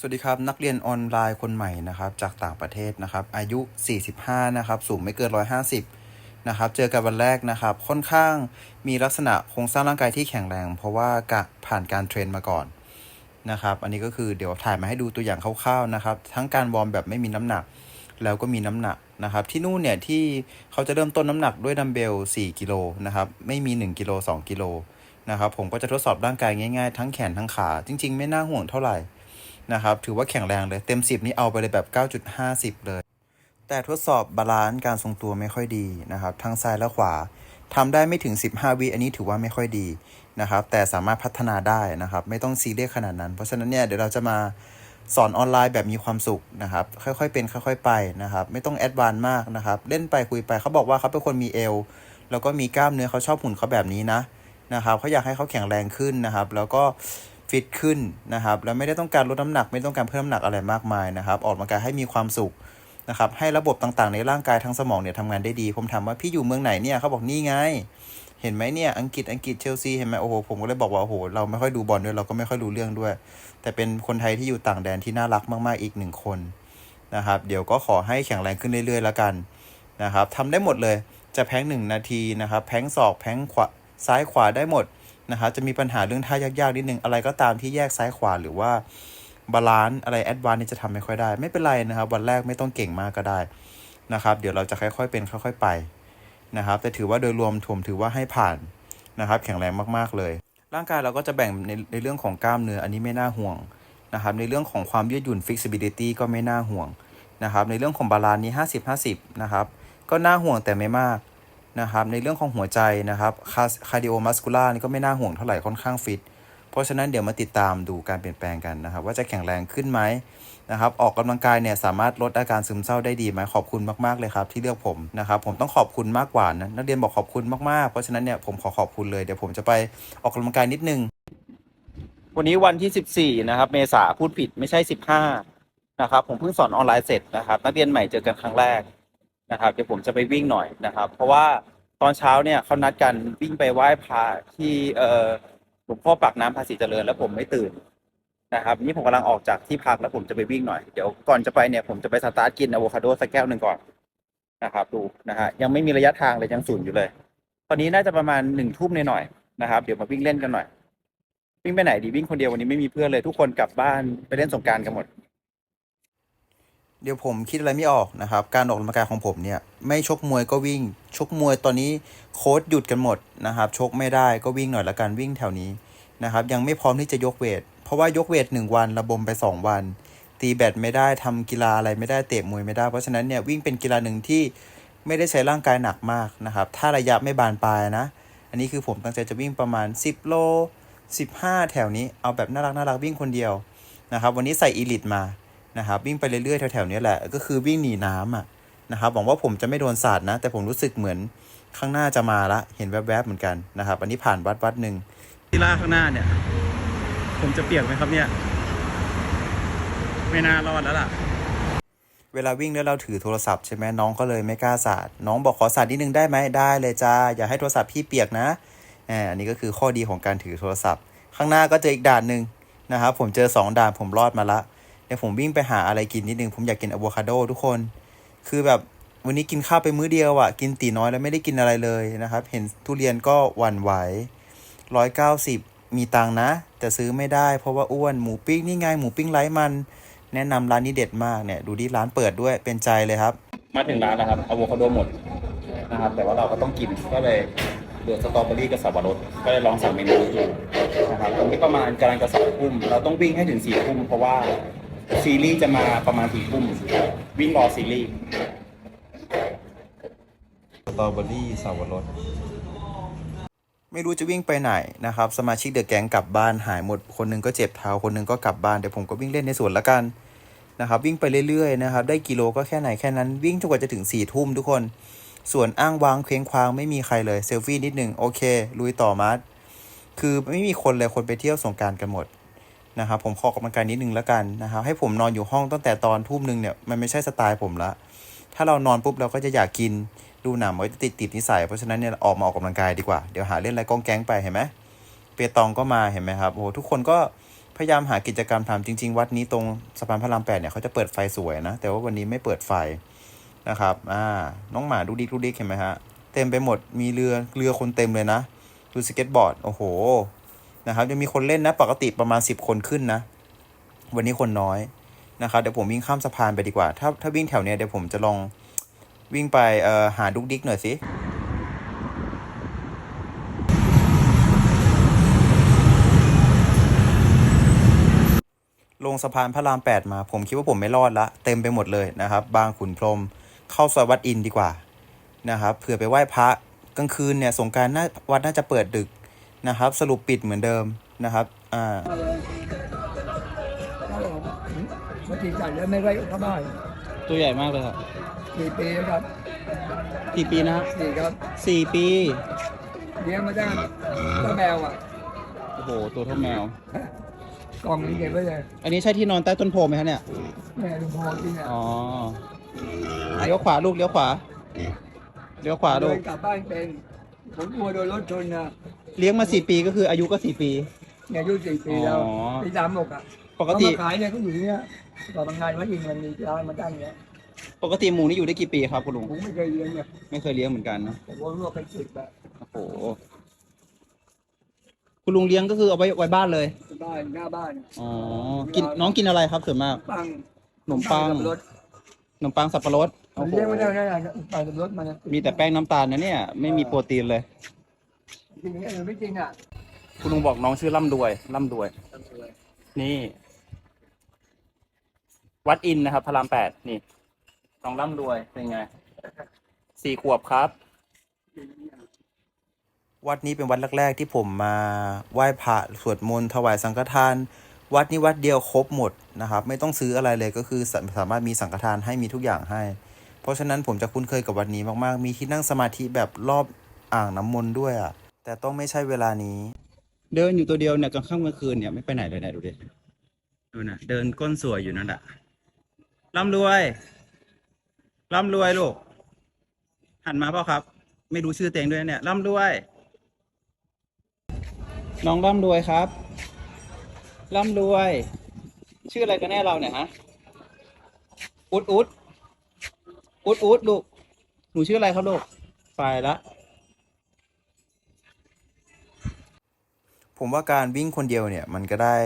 สวัสดีครับ นักเรียนออนไลน์คนใหม่นะครับ จากต่างประเทศนะครับ อายุ 45 นะครับ สูงไม่เกิน 150 นะครับ เจอกันวันแรกนะครับ ค่อนข้างมีลักษณะโครงสร้างร่างกายที่แข็งแรง เพราะว่ากะผ่านการเทรนมาก่อนนะครับ อันนี้ก็คือเดี๋ยวถ่ายมาให้ดูตัวอย่างคร่าวๆนะครับ ทั้งการวอร์มแบบไม่มีน้ำหนัก แล้วก็มีน้ำหนักนะครับ ที่นู่นเนี่ยที่เขาจะเริ่มต้นน้ำหนักด้วยดัมเบล 4 กิโลนะครับ ไม่มี 1 กิโล 2 กิโลนะครับ ผมก็จะทดสอบร่างกายง่ายๆ ทั้งแขนทั้งขา จริง ๆ ไม่น่าห่วงเท่าไหร่ นะครับ ถือว่าแข็งแรงเลย เต็ม 10 นี่เอาไปเลยแบบ 9.50 เลย แต่ทดสอบบาลานซ์การทรงตัวไม่ค่อยดีนะครับ ทั้งซ้ายและขวาทำได้ไม่ถึง 15 วิอันนี้ถือว่าไม่ค่อยดีนะครับ แต่สามารถพัฒนาได้นะครับ ไม่ต้องซีเรียสขนาดนั้น เพราะฉะนั้นเนี่ยเดี๋ยวเราจะมาสอนออนไลน์แบบมีความสุขนะครับ ค่อยๆเป็น ค่อย ๆ ไปนะครับ ไม่ต้องแอดวานมากนะครับ เล่นไปคุยไปเขาบอกว่าเขาเป็นคนมีเอวแล้วก็มีกล้ามเนื้อเขาชอบหุ่นเขาแบบนี้นะนะครับเขาอยากให้เขาแข็งแรงขึ้นนะครับ แล้วก็ ฟิตขึ้นนะครับ แล้วไม่ได้ต้องการลดน้ำหนัก ไม่ต้องการเพิ่มน้ำหนักอะไรมากมายนะครับ ออกกำลังกายให้มีความสุขนะครับให้ระบบต่างๆ ในร่างกายทั้งสมองเนี่ยทำงานได้ดี ผมถามว่าพี่อยู่เมืองไหนเนี่ยเขาบอกนี่ไง เห็นไหมเนี่ยอังกฤษอังกฤษเชลซีเห็นไหมโอ้โหผมก็เลยบอกว่าโอ้โหเราไม่ค่อยดูบอลด้วยเราก็ไม่ค่อยรู้เรื่องด้วย แต่เป็นคนไทยที่อยู่ต่างแดนที่น่ารักมากๆอีกหนึ่งคนนะครับเดี๋ยวก็ขอให้แข็งแรงขึ้นเรื่อยๆแล้วกันนะครับทำได้หมดเลยจะแพ้งหนึ่งนาทีนะครับแพ้งศอกแพ้งขวาซ้ายขวาได้หมด นะครับจะมีปัญหาเรื่องท่ายากๆนิดนึง อะไรก็ตามที่แยกซ้ายขวาหรือว่าบาลานซ์อะไรแอดวานนี่จะทำไม่ค่อยได้ ไม่เป็นไรนะครับ วันแรกไม่ต้องเก่งมากก็ได้นะครับ เดี๋ยวเราจะค่อยๆเป็นค่อย ๆไปนะครับ แต่ถือว่าโดยรวมผมถือว่าให้ผ่านนะครับ แข็งแรงมากๆเลย ร่างกายเราก็จะแบ่งในในเรื่องของกล้ามเนื้ออันนี้ไม่น่าห่วงนะครับ ในเรื่องของความยืดหยุ่น flexibility ก็ไม่น่าห่วงนะครับ ในเรื่องของบาลานซ์นี้ 50-50 นะครับ ก็น่าห่วงแต่ไม่มาก นะครับในเรื่องของหัวใจนะครับคาร์ดิโอมัสคูล่านี่ก็ไม่น่าห่วงเท่าไหร่ค่อนข้างฟิต เพราะฉะนั้นเดี๋ยวมาติดตามดูการเปลี่ยนแปลงกันนะครับ ว่าจะแข็งแรงขึ้นไหมนะครับออกกำลังกายเนี่ยสามารถลดอาการซึมเศร้าได้ดีไหมขอบคุณมากๆเลยครับที่เลือกผมนะครับผมต้องขอบคุณมากกว่านะนักเรียนบอกขอบคุณมากๆ เพราะฉะนั้นเนี่ยผมขอขอบคุณเลยเดี๋ยวผมจะไปออกกำลังกายนิดนึง วันนี้วันที่ 14 นะครับ เมษาพูดผิดไม่ใช่ 15 นะครับผมเพิ่งสอนออนไลน์เสร็จนะครับ นักเรียนใหม่เจอกันครั้งแรก นะครับเดี๋ยวผมจะไปวิ่งหน่อยนะครับ เพราะว่าตอนเช้าเนี่ยเขานัดกันวิ่งไปไหว้พระที่เอ่อหลวงพ่อปากน้ำภาษีเจริญแล้วผมไม่ตื่นนะครับ นี่ผมกำลังออกจากที่พักแล้วผมจะไปวิ่งหน่อยเดี๋ยวก่อนจะไปเนี่ยผมจะไปสตาร์ทกินอะโวคาโดสักแก้วหนึ่งก่อนนะครับ ดูนะฮะยังไม่มีระยะทางเลยยังศูนย์อยู่เลย ตอนนี้น่าจะประมาณหนึ่งทุ่มหน่อยๆนะครับ เดี๋ยวมาวิ่งเล่นกันหน่อยวิ่งไปไหนดีวิ่งคนเดียววันนี้ไม่มีเพื่อนเลยทุกคนกลับบ้านไปเล่นสงการกันหมด เดี๋ยวผมคิดอะไรไม่ออกนะครับ การออกกำลังกายของผมเนี่ย ไม่ชกมวยก็วิ่ง ชกมวยตอนนี้โค้ดหยุดกันหมดนะครับ ชกไม่ได้ก็วิ่งหน่อยละกันวิ่งแถวนี้นะครับ ยังไม่พร้อมที่จะยกเวท เพราะว่ายกเวทหนึ่งวันระบมไปสองวัน ตีแบดไม่ได้ทำกีฬาอะไรไม่ได้เตะมวยไม่ได้ เพราะฉะนั้นเนี่ยวิ่งเป็นกีฬาหนึ่งที่ไม่ได้ใช้ร่างกายหนักมากนะครับ ถ้าระยะไม่บานปลายนะ อันนี้คือผมตั้งใจจะวิ่งประมาณ 10 โล 15 แถวนี้ เอาแบบน่ารักน่ารักวิ่งคนเดียวนะครับ วันนี้ใส่อีลิตมา นะครับวิ่งไปเรื่อยๆแถวๆนี้แหละก็คือวิ่งหนีน้ำอะนะครับหวังว่าผมจะไม่โดนสาดนะ แต่ผมรู้สึกเหมือนข้างหน้าจะมาละเห็นแวบๆเหมือนกันนะครับ อันนี้ผ่านวัดวัดหนึ่งที่ล่าข้างหน้าเนี่ย ผมจะเปียกไหมครับเนี่ย ไม่น่ารอดแล้วล่ะ เวลาวิ่งแล้วเราถือโทรศัพท์ใช่ไหมน้องก็เลยไม่กล้าสาดน้องบอกขอสาดนิดนึงได้ไหมได้เลยจ้าอย่าให้โทรศัพท์พี่เปียกนะแหมอันนี้ก็คือข้อดีของการถือโทรศัพท์ ข้างหน้าก็เจออีกด่านหนึ่งนะครับผมเจอ 2 ด่านผมรอดมาละ เดี๋ยวผมวิ่งไปหาอะไรกินนิดนึง ผมอยากกินอะโวคาโดทุกคน คือแบบวันนี้กินข้าวไปมื้อเดียวอะ่ะ กินตีน้อยแล้วไม่ได้กินอะไรเลยนะครับ เห็นทุเรียนก็หวั่นไหวร้อยเก้าสิบมีตังนะ แต่ซื้อไม่ได้เพราะว่าอ้วนหมูปิ้งนี่ไงหมูปิ้งไร้มัน แนะนำร้านนี้เด็ดมากเนี่ยดูที่ร้านเปิดด้วยเป็นใจเลยครับ มาถึงร้านแล้วครับอะโวคาโดหมดนะครับแต่ว่าเราก็ต้องกินก็เลยเหลือสตรอเบอรี่กับสับปะรดก็เลยลองสั่งเมนูดูนะครับตอนนี้ประมาณกำลังจะสองทุ่มเราต้องวิ่งให้ถึงสี่ทุ่มเพราะว่า ซีรีส์จะมาประมาณสี่ทุ่มวิ่งรอซีรีส์สตรอเบอรี่สับปะรดไม่รู้จะวิ่งไปไหนนะครับ สมาชิกเดอะแก๊งกลับบ้านหายหมด คนหนึงก็เจ็บเท้า คนหนึงก็กลับบ้าน เดี๋ยวผมก็วิ่งเล่นในสวนละกันนะครับวิ่งไปเรื่อยๆนะครับได้กิโลก็แค่ไหนแค่นั้นวิ่งจนกว่าจะถึงสี่ทุ่มทุกคน ส่วนอ้างวางเคว้งคว้างไม่มีใครเลยเซลฟี่นิดหนึ่งโอเค ลุยต่อมาร์คือไม่มีคนเลยคนไปเที่ยวสงกรารกันหมด นะครับผมขอกำลังกายนิดนึงและกันนะครับให้ผมนอนอยู่ห้องตั้งแต่ตอนทุ่มหนึ่งเนี่ยมันไม่ใช่สไตล์ผมละถ้าเรานอนปุ๊บเราก็จะอยากกินดูหนังมันจะติดติดนิสัยเพราะฉะนั้นเนี่ยออกมาออกกำลังกายดีกว่าเดี๋ยวหาเล่นอะไรกองแก๊งไปเห็นไหมเปตองก็มาเห็นไหมครับโอ้โหทุกคนก็พยายามหากิจกรรมทำจริง ๆ วัดนี้ตรงสะพานพระรามแปดเนี่ยเขาจะเปิดไฟสวยนะ แต่ว่าวันนี้ไม่เปิดไฟนะครับอ่าน้องหมาดูดิกดูดิกเห็นไหมฮะเต็มไปหมดมีเรือเรือคนเต็มเลยนะดูสเก็ตบอร์ดโอ้โห นะครับยังมีคนเล่นนะ ปกติประมาณสิบคนขึ้นนะ วันนี้คนน้อยนะครับเดี๋ยวผมวิ่งข้ามสะพานไปดีกว่า ถ้าถ้าวิ่งแถวเนี้ยเดี๋ยวผมจะลองวิ่งไปเอ่อหาดุกดิกหน่อยสิลงสะพานพระรามแปดมา ผมคิดว่าผมไม่รอดละ เต็มไปหมดเลยนะครับ บางขุนพรมเข้าซอยวัดอินดีกว่านะครับเผื่อไปไหว้พระกลางคืนเนี่ยสงการน่าวัดน่าจะเปิดดึก นะครับ สรุปปิดเหมือนเดิมนะครับ อ่ามาจีจัดแล้วไม่ไว้เข้าบ้านตัวใหญ่มากเลยครับสี่ปีแล้วครับกี่ปีนะครับสี่ครับสี่ปีเลี้ยงมาได้ก็แมวอะโอ้โหตัวเท่าแมวกล่องนี้เก็บไว้เลยอันนี้ใช่ที่นอนใต้ต้นโพไหมครับเนี่ยแม่ลุงพอจริงอะอ๋อเลี้ยวขวาลูกเลี้ยวขวาเลี้ยวขวาเดิลูกนกลับบ้านเป็นผมกลัวโดนรถชนนะ เลี้ยงมาสี่ปีก็คืออายุก็สี่ปี เนี่ยอายุสี่ปีแล้วอ๋อ ปีสามหกอะปกติ เขามาขายเนี่ยเขาอยู่ที่เนี่ยก่อนทำงานวัดอินมันมีร้านมาตั้งเนี่ยปกติหมูนี่อยู่ได้กี่ปีครับคุณลุง ผมไม่เคยเลี้ยงเนี่ยไม่เคยเลี้ยงเหมือนกันนะ ผมว่าลวกเป็นสิบแบบโอ้โห คุณลุงเลี้ยงก็คือเอาไว้ไว้บ้านเลย บ้านหน้าบ้านอ๋อ กินน้องกินอะไรครับส่วนมาก ปังขนมปังรถขนมปังสับปะรดมัโอ้นโห เลี้ยงไม่ได้แน่ๆปังกับรถมันมีแต่แป้งน้ำตาลนะเนี่ย ไม่มีโปรตีนเลย จริงๆหรือไม่จริงอะคุณลุงบอกน้องชื่อล่ำรวยล่ำรวย นี่ วัดอินนะครับ พระรามแปดนี่น้องร่ำรวยเป็นไงสี่ขวบครับ วัดนี้เป็นวัดแรกๆที่ผมมาไหว้พระสวดมนต์ถวายสังฆทาน วัดนี้วัดเดียวครบหมดนะครับ ไม่ต้องซื้ออะไรเลยก็คือสาสามารถมีสังฆทานให้มีทุกอย่างให้ เพราะฉะนั้นผมจะคุ้นเคยกับวัดนี้มากๆ มีที่นั่งสมาธิแบบรอบอ่างน้ำมนต์ด้วยอะ แต่ต้องไม่ใช่เวลานี้ เดินอยู่ตัวเดียวเนี่ยกลางค่ำกลางคืนเนี่ยไม่ไปไหนเลยนะดูดิดูนะเดินก้นสวยอยู่นั่นแหละร่ำรวยร่ำรวยลูกหันมาเปล่าครับ ไม่รู้ชื่อเต็งด้วยเนี่ยร่ำรวย น้องร่ำรวยครับร่ำรวย ชื่ออะไรกันแน่เราเนี่ยฮะอุดอุดอุดอุดลูกหนูชื่ออะไรครับลูกไปละ ผมว่าการวิ่งคนเดียวเนี่ยมันก็ได้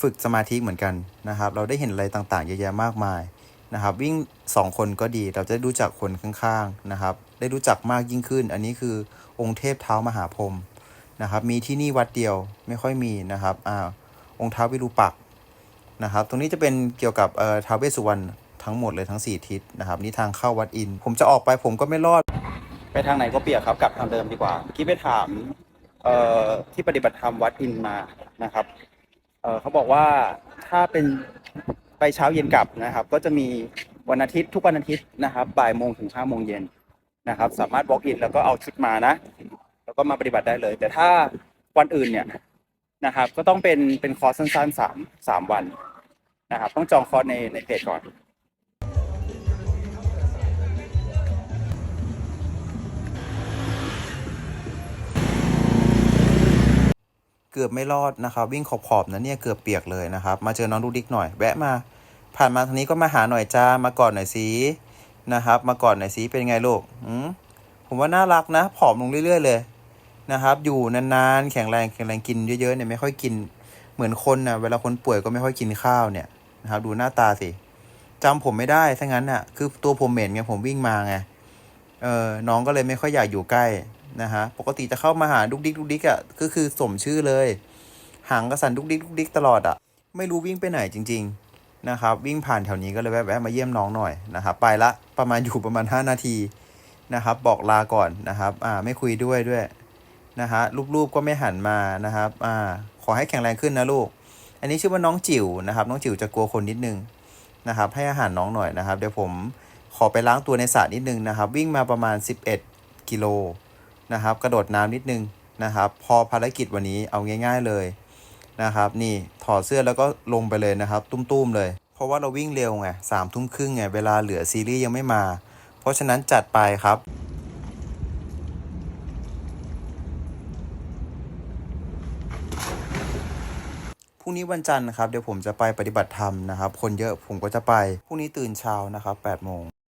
ฝึกสมาธิเหมือนกันนะครับ เราได้เห็นอะไรต่างๆ เยอะแยะมากมายนะครับ วิ่งสองคนก็ดีเราจะได้รู้จักคนข้างๆนะครับ ได้รู้จักมากยิ่งขึ้น อันนี้คือองค์เทพเท้ามหาพรหมนะครับ มีที่นี่วัดเดียวไม่ค่อยมีนะครับอ่าองค์ท้าววิรูปักนะครับ ตรงนี้จะเป็นเกี่ยวกับเอ่อท้าวเวสสุวรรณทั้งหมดเลยทั้งสี่ทิศนะครับนี่ทางเข้าวัดอิน ผมจะออกไปผมก็ไม่รอด ไปทางไหนก็เปียกครับกลับทางเดิมดีกว่าเมื่อกี้ไปถาม เอ่อที่ปฏิบัติธรรมวัดอินมานะครับเอ่อเขาบอกว่าถ้าเป็นไปเช้าเย็นกลับนะครับ ก็จะมีวันอาทิตย์ทุกวันอาทิตย์นะครับบ่ายโมงถึงห้าโมงเย็นนะครับ สามารถ walk in แล้วก็เอาชุดมานะ แล้วก็มาปฏิบัติได้เลย แต่ถ้าวันอื่นเนี่ยนะครับ ก็ต้องเป็นเป็นคอร์สสั้นๆสามสามวันนะครับ ต้องจองคอร์สในในเพจก่อน กือบไม่รอดนะครับ วิ่งขอบๆนะเนี่ยเกือบเปียกเลยนะครับ มาเจอน้องดูดิกหน่อยแวะมา ผ่านมาทางนี้ก็มาหาหน่อยจ้ามาก่อดหน่อยสินะครับ มาก่อดหน่อยสิเป็นไงลูกอืมผมว่าน่ารักนะผอมลงเรื่อย ๆ เลยนะครับ อยู่นานๆแข็งแรงแข็งแรงกินเยอะๆเนี่ยไม่ค่อยกินเหมือนคนนะเวลาคนป่วยก็ไม่ค่อยกินข้าวเนี่ยนะครับ ดูหน้าตาสิจำผมไม่ได้ถ้างั้นน่ะ คือตัวผมเหม็นไงผมวิ่งมาไง เออน้องก็เลยไม่ค่อยอยากอยู่ใกล้ นะฮะ ปกติจะเข้ามาหาดุกดิกดุกดิกอะก็คือสมชื่อเลย หางกระสันดุกดิกดุกดิกตลอดอะ ไม่รู้วิ่งไปไหนจริง ๆ นะครับ วิ่งผ่านแถวนี้ก็เลยแวะมาเยี่ยมน้องหน่อยนะครับ ไปละประมาณอยู่ประมาณ 5 นาทีนะครับ บอกลาก่อนนะครับ อ่า ไม่คุยด้วยด้วยนะฮะรูปๆก็ไม่หันมานะครับ อ่า ขอให้แข็งแรงขึ้นนะลูก อันนี้ชื่อว่าน้องจิ๋วนะครับ น้องจิ๋วจะกลัวคนนิดนึงนะครับ ให้อาหารน้องหน่อยนะครับ เดี๋ยวผมขอไปล้างตัวในสระนิดนึงนะครับ วิ่งมาประมาณ 11 กิโล นะครับ กระโดดน้ำนิดนึงนะครับ พอภารกิจวันนี้เอาง่าย ๆเลยนะครับ นี่ถอดเสื้อแล้วก็ลงไปเลยนะครับ ตุ้มๆเลย เพราะว่าเราวิ่งเร็วไงสามทุ่มครึ่งไงเวลาเหลือซีรีส์ยังไม่มา เพราะฉะนั้นจัดไปครับพรุ่งนี้วันจันทร์นะครับเดี๋ยวผมจะไปปฏิบัติธรรมนะครับ คนเยอะผมก็จะไปพรุ่งนี้ตื่นเช้านะครับ8โมง